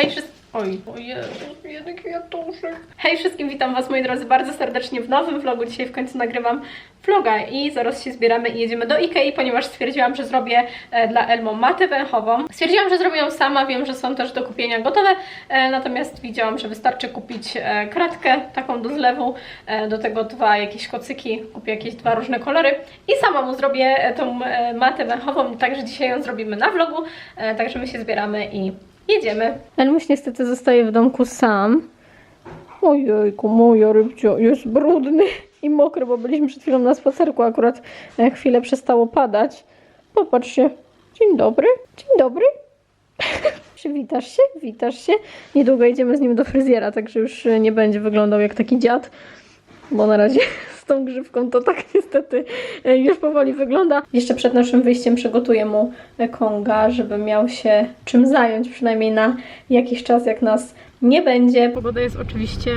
Hej wszystkim. Oj, o jeden kwiatuszek. Hej wszystkim, witam Was moi drodzy bardzo serdecznie w nowym vlogu. Dzisiaj w końcu nagrywam vloga i zaraz się zbieramy i jedziemy do Ikei, ponieważ stwierdziłam, że zrobię e, dla Elmo matę węchową. Stwierdziłam, że zrobię ją sama, wiem, że są też do kupienia gotowe, e, natomiast widziałam, że wystarczy kupić e, kratkę taką do zlewu, do tego dwa jakieś kocyki, kupię jakieś dwa różne kolory i sama mu zrobię tą matę węchową, także dzisiaj ją zrobimy na vlogu, także my się zbieramy i jedziemy. Elmuś niestety zostaje w domku sam. Ojejku, moja rybcio, jest brudny i mokry, bo byliśmy przed chwilą na spacerku, akurat e, chwilę przestało padać. Popatrzcie. Dzień dobry, dzień dobry. Przywitasz się, witasz się. Niedługo idziemy z nim do fryzjera, także już nie będzie wyglądał jak taki dziad, bo na razie tą grzywką to tak niestety e, już powoli wygląda. Jeszcze przed naszym wyjściem przygotuję mu e, konga, żeby miał się czym zająć, przynajmniej na jakiś czas, jak nas nie będzie. Pogoda jest oczywiście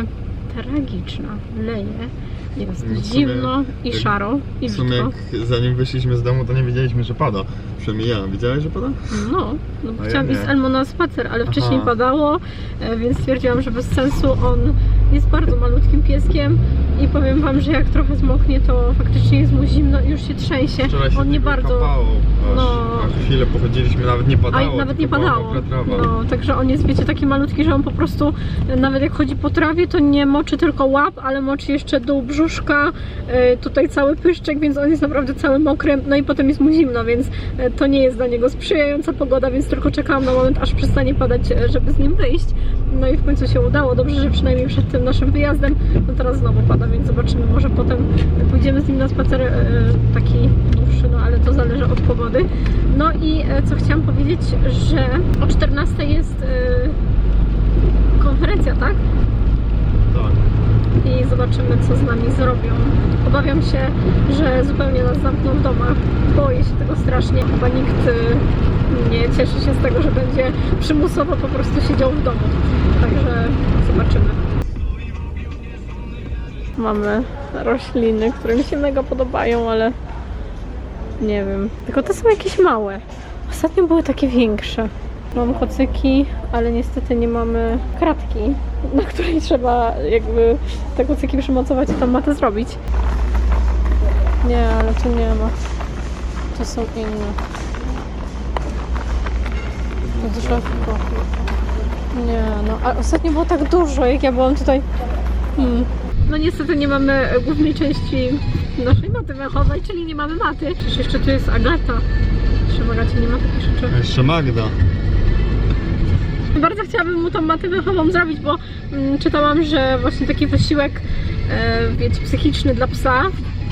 tragiczna, leje. Jest sumie- zimno i szaro i W sumie jak zanim wyszliśmy z domu, to nie wiedzieliśmy, że pada. Przynajmniej ja. Że pada? No, no bo A ja chciałam iść z. Elmo na spacer, ale wcześniej Aha. padało, e, więc stwierdziłam, że bez sensu. On jest bardzo malutkim pieskiem i powiem Wam, że jak trochę zmoknie, to faktycznie jest mu zimno i już się trzęsie. Wczoraj się On nie bardzo... Kapało, aż, no. aż chwilę pochodziliśmy, nawet nie A padało. i nawet nie tylko była padało. mokra trawa. No, także on jest, wiecie, taki malutki, że on po prostu, e, nawet jak chodzi po trawie, to nie moczy tylko łap, ale moczy jeszcze dół brzuszka, e, tutaj cały pyszczek, więc on jest naprawdę cały mokry, no i potem jest mu zimno, więc e, to nie jest dla niego sprzyjająca pogoda, więc tylko czekałam na moment, aż przestanie padać, e, żeby z nim wyjść. No i w końcu się udało. Dobrze, że przynajmniej przed tym naszym wyjazdem, no teraz znowu pada, więc zobaczymy, może potem pójdziemy z nim na spacer e, taki dłuższy, no ale to zależy od pogody. No i e, co chciałam powiedzieć, że o 14 jest e, konferencja, tak? Tak. I zobaczymy, co z nami zrobią. Obawiam się, że zupełnie nas zamkną w domach. Boję się tego strasznie. Chyba nikt nie cieszy się z tego, że będzie przymusowo po prostu siedział w domu. Także zobaczymy. Mamy rośliny, które mi się mega podobają, ale nie wiem. Tylko te są jakieś małe. Ostatnio były takie większe. Mam kocyki, ale niestety nie mamy kratki, na której trzeba jakby te kocyki przymocować i tam matę zrobić. Nie, ale tu nie ma. To są inne. Drzewko. Nie, no, a ostatnio było tak dużo, jak ja byłam tutaj. Hmm. No niestety nie mamy głównej części naszej maty węchowej, czyli nie mamy maty. Przecież jeszcze tu jest Agata. Przy Agacie nie ma takich rzeczy. A jeszcze Magda. Bardzo chciałabym mu tą matę węchową zrobić, bo mm, czytałam, że właśnie taki wysiłek, e, wiecie, psychiczny dla psa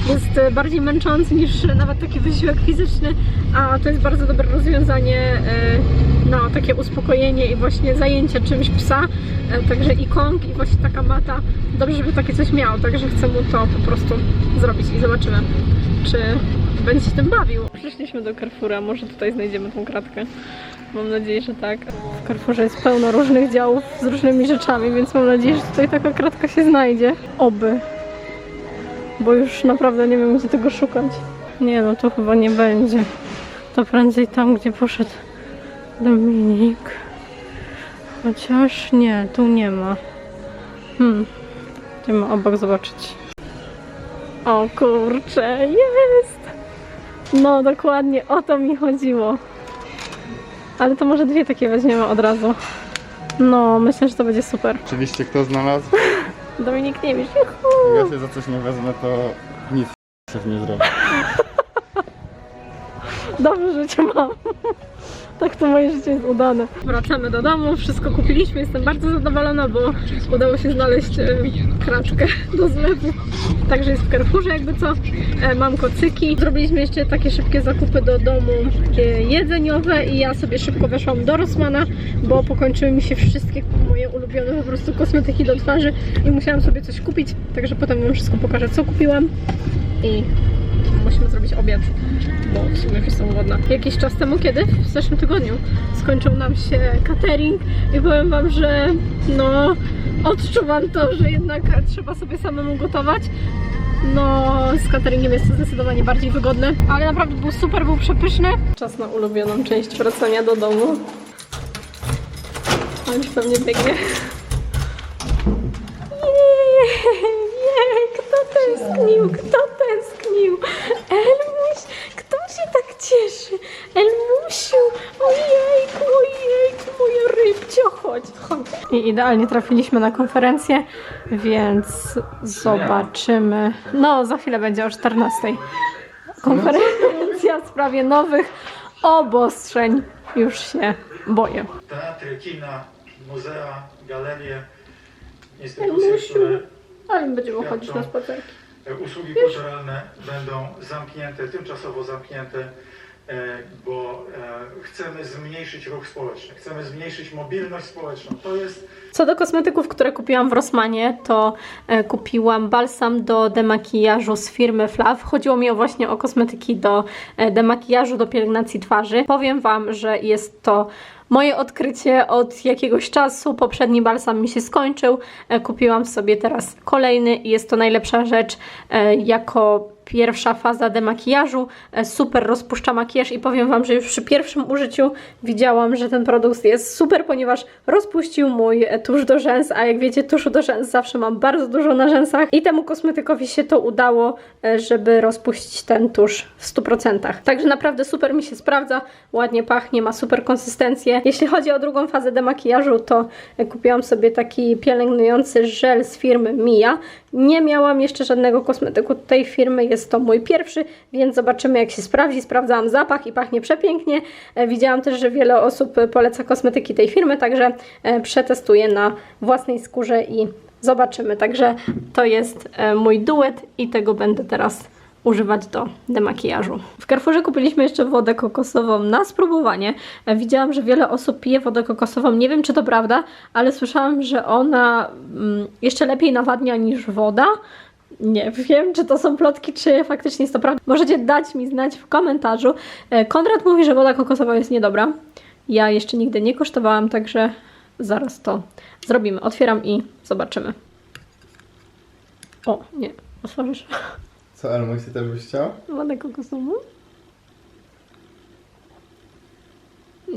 jest e, bardziej męczący niż nawet taki wysiłek fizyczny, a to jest bardzo dobre rozwiązanie e, na takie uspokojenie i właśnie zajęcie czymś psa. E, także i kąg, i właśnie taka mata, dobrze, żeby takie coś miał, także chcę mu to po prostu zrobić i zobaczymy, czy będzie się tym bawił. Przyszliśmy do Carrefoura, może tutaj znajdziemy tą kratkę. Mam nadzieję, że tak. W Carrefourze jest pełno różnych działów z różnymi rzeczami, więc mam nadzieję, że tutaj taka kratka się znajdzie. Oby. Bo już naprawdę nie wiem, gdzie tego szukać. Nie no, to chyba nie będzie. To prędzej tam, gdzie poszedł Dominik. Chociaż nie, tu nie ma. Hmm. Idziemy obok zobaczyć. O kurczę, jest! No dokładnie, o to mi chodziło. Ale to może dwie takie weźmiemy od razu. No, myślę, że to będzie super. Oczywiście kto znalazł? Dominik nie wiesz! Jak ja się za coś nie wezmę, to nic szef nie zrobi. Dobrze, że cię mam. Tak to moje życie jest udane. Wracamy do domu, wszystko kupiliśmy, jestem bardzo zadowolona, bo udało się znaleźć kratkę do zlewu. Także jest w Carrefourze jakby co. E, mam kocyki. Zrobiliśmy jeszcze takie szybkie zakupy do domu jedzeniowe i ja sobie szybko weszłam do Rossmana, bo pokończyły mi się wszystkie moje ulubione po prostu kosmetyki do twarzy i musiałam sobie coś kupić, także potem wam wszystko pokażę co kupiłam i musimy zrobić obiad, bo w sumie już jestem głodna. Jakiś czas temu, kiedy? W zeszłym tygodniu skończył nam się catering i powiem Wam, że no odczuwam to, że jednak trzeba sobie samemu gotować. No, z cateringiem jest to zdecydowanie bardziej wygodne, ale naprawdę był super, był przepyszny. Czas na ulubioną część wracania do domu. On już pewnie biegnie. Jej, jej, kto tęsknił, kto tęsknił? Elmuś, kto się tak cieszy? Elmusiu, ojejku, ojejku, moja rybcio, chodź, chodź. I idealnie trafiliśmy na konferencję, więc zobaczymy. No, za chwilę będzie o 14. Konferencja w sprawie nowych obostrzeń. Już się boję. teatry, kina, muzea, galerie, instytucje, które Ale będziemy chodzić na spacerki. e, usługi kulturalne będą zamknięte, tymczasowo zamknięte, bo e, chcemy zmniejszyć ruch społeczny, chcemy zmniejszyć mobilność społeczną. To jest Co do kosmetyków, które kupiłam w Rossmanie, to e, kupiłam balsam do demakijażu z firmy Flav. Chodziło mi właśnie o kosmetyki do e, demakijażu, do pielęgnacji twarzy. Powiem Wam, że jest to moje odkrycie od jakiegoś czasu. Poprzedni balsam mi się skończył. E, kupiłam sobie teraz kolejny i jest to najlepsza rzecz e, jako pierwsza faza demakijażu. E, Super rozpuszcza makijaż i powiem Wam, że już przy pierwszym użyciu widziałam, że ten produkt jest super, ponieważ rozpuścił mój e, tusz do rzęs, a jak wiecie, tuszu do rzęs zawsze mam bardzo dużo na rzęsach i temu kosmetykowi się to udało, e, żeby rozpuścić ten tusz w 100%. Także naprawdę super mi się sprawdza, ładnie pachnie, ma super konsystencję. Jeśli chodzi o drugą fazę demakijażu, to kupiłam sobie taki pielęgnujący żel z firmy Mia. Nie miałam jeszcze żadnego kosmetyku tej firmy, jest to mój pierwszy, więc zobaczymy jak się sprawdzi. Sprawdzałam zapach i pachnie przepięknie. E, Widziałam też, że wiele osób poleca kosmetyki tej firmy, także e, przetestuję na własnej skórze i zobaczymy. Także to jest e, mój duet i tego będę teraz używać do demakijażu. W Carrefourze kupiliśmy jeszcze wodę kokosową na spróbowanie. Widziałam, że wiele osób pije wodę kokosową. Nie wiem, czy to prawda, ale słyszałam, że ona mm, jeszcze lepiej nawadnia niż woda. Nie wiem, czy to są plotki, czy faktycznie jest to prawda. Możecie dać mi znać w komentarzu. E, Konrad mówi, że woda kokosowa jest niedobra. Ja jeszcze nigdy nie kosztowałam, także zaraz to zrobimy. Otwieram i zobaczymy. O, nie, otworzysz Co, Elmuś, ty też byś chciał? wodę kokosową?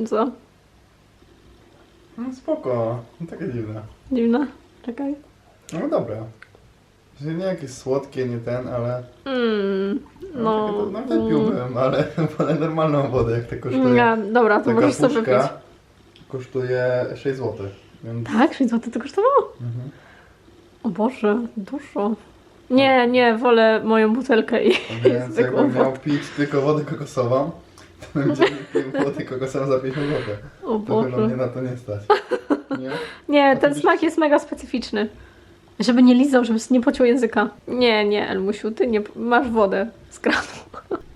Co? No spoko, no takie dziwne. Dziwne? Czekaj. No dobra. Że nie jakieś słodkie, nie ten, ale... Mm, No, no. no też piłbym, ale wolę normalną wodę, jak to kosztuje. Nie, dobra, to Taka możesz sobie wypić. kosztuje 6 zł. Więc... Tak? 6 zł to kosztowało? Mhm. O Boże, dużo. Nie, nie, wolę moją butelkę i Więc zwykłą jakbym miał wodę. pić tylko wodę kokosową, to bym pił wodę kokosową za 50 zł. O To chyba mnie na to nie stać. Nie? Nie, ten smak jest mega specyficzny. Żeby nie lizał, żeby nie pociął języka. Nie, nie, Elmusiu, ty nie masz wodę z kranu.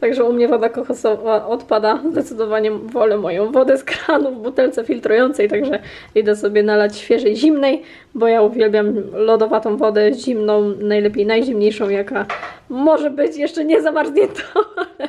Także u mnie woda kokosowa odpada. Zdecydowanie wolę moją wodę z kranu w butelce filtrującej, także idę sobie nalać świeżej, zimnej, bo ja uwielbiam lodowatą wodę, zimną, najlepiej najzimniejszą, jaka może być, jeszcze nie zamarzniętą, ale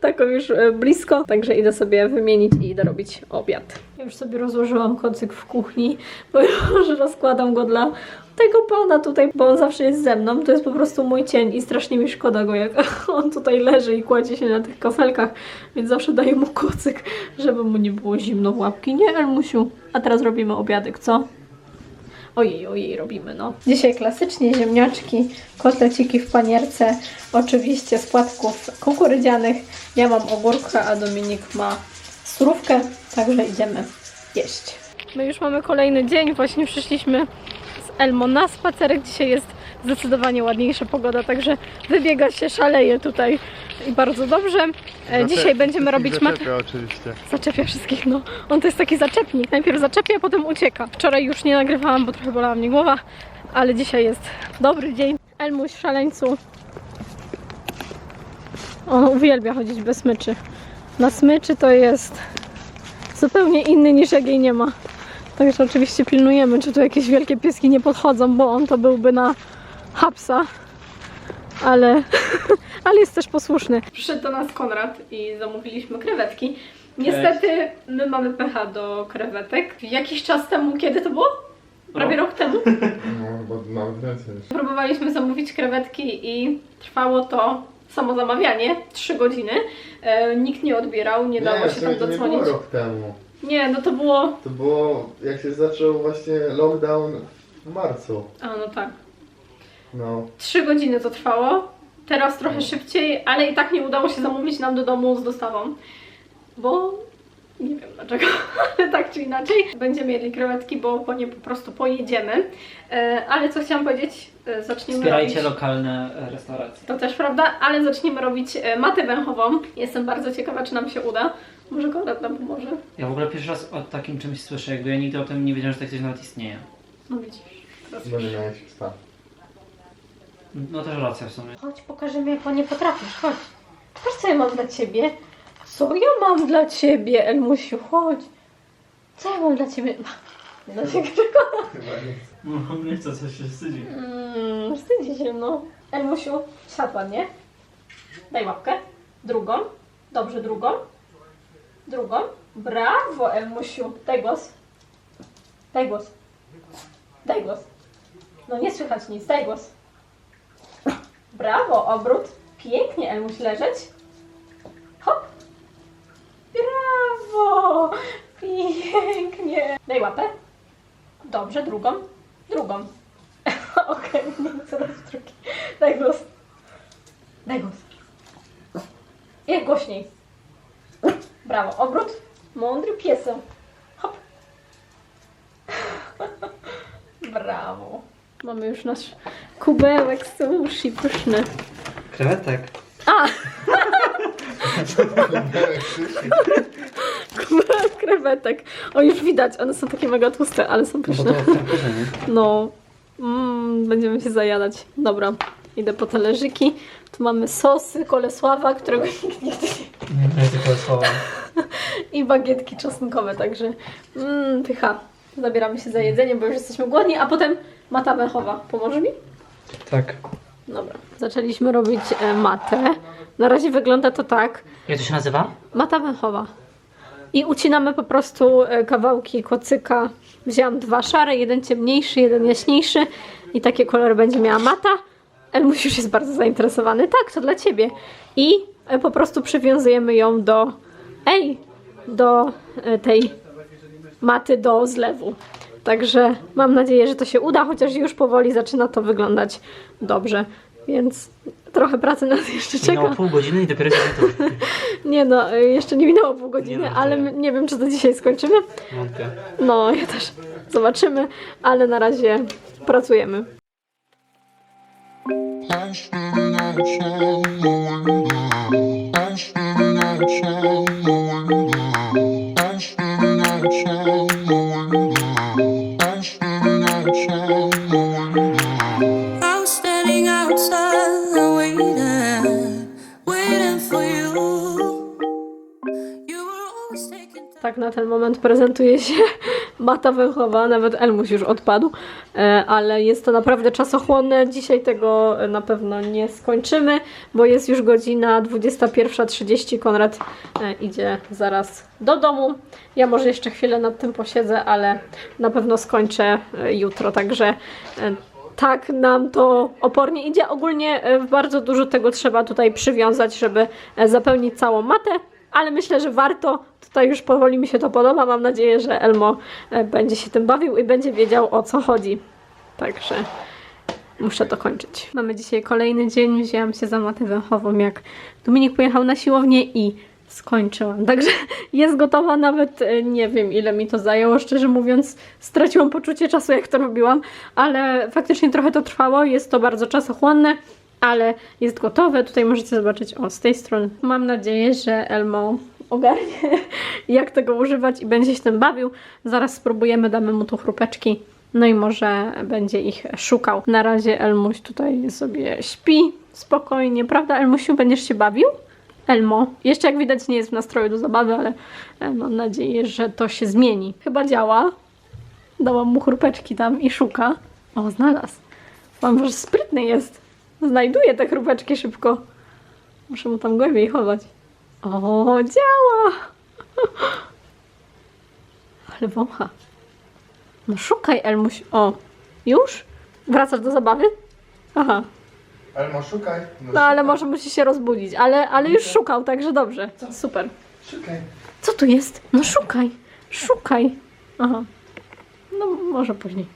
taką już e, blisko. Także idę sobie wymienić i idę robić obiad. Ja już sobie rozłożyłam kocyk w kuchni, bo już rozkładam go dla tego pana tutaj, bo on zawsze jest ze mną. To jest po prostu mój cień i strasznie mi szkoda go, jak on tutaj leży i kładzie się na tych kafelkach, więc zawsze daję mu kocyk, żeby mu nie było zimno w łapki. Nie, Elmusiu. A teraz robimy obiadek, co? Ojej, ojej, robimy, no. Dzisiaj klasycznie ziemniaczki, kotleciki w panierce, oczywiście z płatków kukurydzianych. Ja mam ogórka, a Dominik ma surówkę, także idziemy jeść. My już mamy kolejny dzień, właśnie przyszliśmy z Elmo na spacerek. Dzisiaj jest zdecydowanie ładniejsza pogoda, także wybiega się, szaleje tutaj i bardzo dobrze. E, Dzisiaj będziemy robić mat... oczywiście. Zaczepia wszystkich, no. On to jest taki zaczepnik. Najpierw zaczepia, potem ucieka. Wczoraj już nie nagrywałam, bo trochę bolała mnie głowa, ale dzisiaj jest dobry dzień. Elmuś w szaleńcu. On uwielbia chodzić bez smyczy. Na smyczy to jest zupełnie inny niż jak jej nie ma. Także oczywiście pilnujemy, czy tu jakieś wielkie pieski nie podchodzą, bo on to byłby na hapsa. Ale, ale jest też posłuszny. Przyszedł do nas Konrad i zamówiliśmy krewetki. Niestety my mamy pecha do krewetek. Jakiś czas temu, kiedy to było? Prawie rok temu. No, bo mamy więcej. Próbowaliśmy zamówić krewetki i trwało to samo zamawianie 3 godziny. E, nikt nie odbierał, nie dało się tam to nie dodzwonić. było rok temu. Nie, no to było... To było, jak się zaczął właśnie lockdown w marcu. A, no tak. No. Trzy godziny to trwało. Teraz trochę szybciej, ale i tak nie udało się zamówić nam do domu z dostawą. Bo nie wiem dlaczego, ale tak czy inaczej. Będziemy jedli krewetki, bo po nie po prostu pojedziemy. E, ale co chciałam powiedzieć, e, zaczniemy Wspierajcie robić... lokalne e, restauracje. To też prawda, ale zaczniemy robić matę węchową. Jestem bardzo ciekawa, czy nam się uda. Może Konrad nam pomoże. Ja w ogóle pierwszy raz o takim czymś słyszę, jakby ja nigdy o tym nie wiedziałem, że tak coś nawet istnieje. No widzisz. Teraz Będę miał się wstać. No też racja w sumie. Chodź, pokażemy jak nie potrafisz, chodź. Patrz co ja mam dla ciebie. Co ja mam dla ciebie, Elmusiu, chodź. Co ja mam dla ciebie? Nie da się. Chyba nie. No nie co, coś się wstydzi. Mm, wstydzi się, no. Elmusiu, siadł ładnie. Daj łapkę. Drugą. Dobrze, drugą. Drugą. Brawo, Elmusiu. Daj głos. Daj głos. Daj głos. No nie słychać nic, daj głos. Brawo, obrót. Pięknie, Elmuś, leżeć. Hop. Brawo. Pięknie. Daj łapę. Dobrze, drugą. Drugą. Okej, nie coraz drugi. Daj głos. Daj głos. Jak głośniej. Brawo, obrót. Mądry piesem. Hop. Brawo. Mamy już nasz kubełek z sushi, pyszny. Krewetek. A, Kubełek krewetek. O, już widać, one są takie mega tłuste, ale są No pyszne. No, mm, będziemy się zajadać. Dobra, idę po talerzyki. Tu mamy sosy Kolesława, którego nikt nie chce. Nie, nie tylko słowa. I bagietki czosnkowe, także mm, pycha. Zabieramy się za jedzenie, bo już jesteśmy głodni, a potem mata węchowa. Pomoże mi? Tak. Dobra. Zaczęliśmy robić e, matę. Na razie wygląda to tak. Jak to się nazywa? Mata węchowa. I ucinamy po prostu e, kawałki kocyka. Wzięłam dwa szare, jeden ciemniejszy, jeden jaśniejszy. I takie kolory będzie miała mata. Elmuś już jest bardzo zainteresowany. Tak, to dla ciebie. I e, po prostu przywiązujemy ją do. Ej! Do e, tej maty do zlewu. Także mam nadzieję, że to się uda, chociaż już powoli zaczyna to wyglądać dobrze. Więc trochę pracy nas jeszcze czeka. Minęło pół godziny i dopiero się to Nie no, jeszcze nie minęło pół godziny, Nie no, ale nie wiem, czy to dzisiaj skończymy. wątpię. No, ja też. Zobaczymy, ale na razie pracujemy. I'm Tak na ten moment prezentuje się mata węchowa, nawet Elmuś już odpadł, e, ale jest to naprawdę czasochłonne. Dzisiaj tego e, na pewno nie skończymy, bo jest już godzina 21.30. Konrad e, idzie zaraz do domu. Ja może jeszcze chwilę nad tym posiedzę, ale na pewno skończę jutro, także tak nam to opornie idzie. Ogólnie bardzo dużo tego trzeba tutaj przywiązać, żeby zapełnić całą matę, ale myślę, że warto. Tutaj już powoli mi się to podoba. Mam nadzieję, że Elmo e, będzie się tym bawił i będzie wiedział o co chodzi. Także muszę to kończyć. Mamy dzisiaj kolejny dzień. Wzięłam się za matę węchową, jak Dominik pojechał na siłownię i skończyłam. Także jest gotowa, nawet e, nie wiem ile mi to zajęło, szczerze mówiąc, straciłam poczucie czasu, jak to robiłam, ale faktycznie trochę to trwało. Jest to bardzo czasochłonne, ale jest gotowe. Tutaj możecie zobaczyć, o, z tej strony. Mam nadzieję, że Elmo ogarnie, jak tego używać i będzie się tym bawił. Zaraz spróbujemy, damy mu tu chrupeczki. No i może będzie ich szukał. Na razie Elmuś tutaj sobie śpi spokojnie, prawda? Elmusiu, będziesz się bawił? Elmo. Jeszcze jak widać nie jest w nastroju do zabawy, ale e, mam nadzieję, że to się zmieni. Chyba działa. Dałam mu chrupeczki tam i szuka. O, znalazł. Mam, że sprytny jest. Znajduje te chrupeczki szybko. Muszę mu tam głębiej chować. O, działa! Ale wącha. No szukaj, Elmuś. O, już? Wracasz do zabawy? Aha. Elmo, szukaj. No ale może musi się rozbudzić. Ale, ale już szukał, także dobrze. Super. Szukaj. Co tu jest? No szukaj. Szukaj. Aha. No, może później.